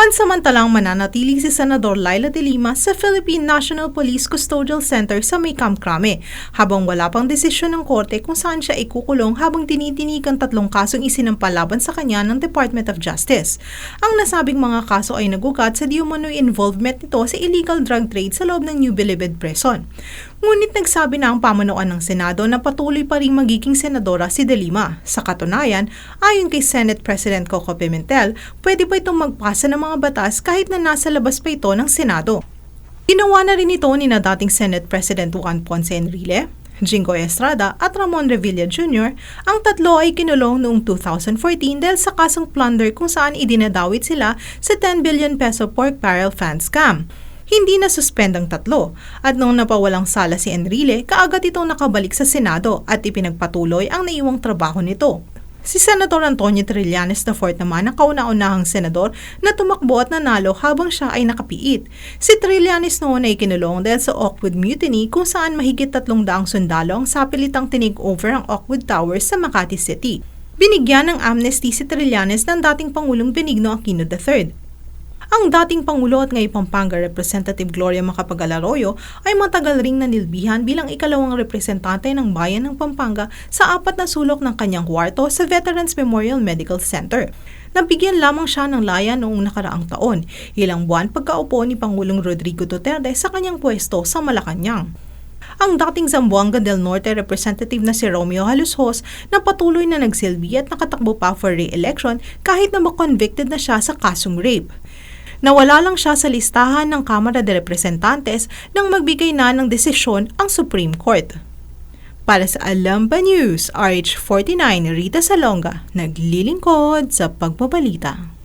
Pansamantalang mananatili si Senador Laila de Lima sa Philippine National Police Custodial Center sa May Camp Crame habang wala pang desisyon ng korte kung saan siya ikukulong habang tinitinig ang tatlong kasong isinampal laban sa kanya ng Department of Justice. Ang nasabing mga kaso ay nagugat sa di umano'y involvement nito sa illegal drug trade sa loob ng New Bilibid Prison. Ngunit nagsabi na ang pamunuan ng Senado na patuloy pa rin magiging senadora si De Lima. Sa katunayan, ayon kay Senate President Coco Pimentel, pwede pa itong magpasa ng mga batas kahit na nasa labas pa ito ng Senado. Ginawa na rin ito ni na dating Senate President Juan Ponce Enrile, Jingo Estrada at Ramon Revilla Jr. Ang tatlo ay kinulong noong 2014 dahil sa kasong plunder kung saan idinadawit sila sa 10 billion peso pork barrel fan scam hindi na suspend ang tatlo at noong napawalang sala si Enrile, kaagad itong nakabalik sa Senado at ipinagpatuloy ang naiwang trabaho nito. Si Senator Antonio Trillanes IV naman ang kauna-unahang senador na tumakbo at nanalo habang siya ay nakapiit. Si Trillanes noon ay kinulong dahil sa Oakwood Mutiny kung saan mahigit tatlong daang sundalo ang sapilitang tinig over ang Oakwood Towers sa Makati City. Binigyan ng amnesty si Trillanes ng dating Pangulong Benigno Aquino III ang dating Pangulo at ngayon Pampanga Representative Gloria Macapagal Arroyo ay matagal ring nanilbihan bilang ikalawang representante ng bayan ng Pampanga sa apat na sulok ng kanyang kwarto sa Veterans Memorial Medical Center. Nabigyan lamang siya ng laya noong nakaraang taon, ilang buwan pagkaupo ni Pangulong Rodrigo Duterte sa kanyang pwesto sa Malacanang ang dating Zamboanga del Norte representative na si Romeo Halushos na patuloy na nagsilbi at nakatakbo pa for re-election kahit na makonvicted na siya sa kasong rape. Nawala lang siya sa listahan ng Kamara de Representantes nang magbigay na ng desisyon ang Supreme Court. Para sa Alamba News, RH49 Rita Salonga, naglilingkod sa pagbabalita.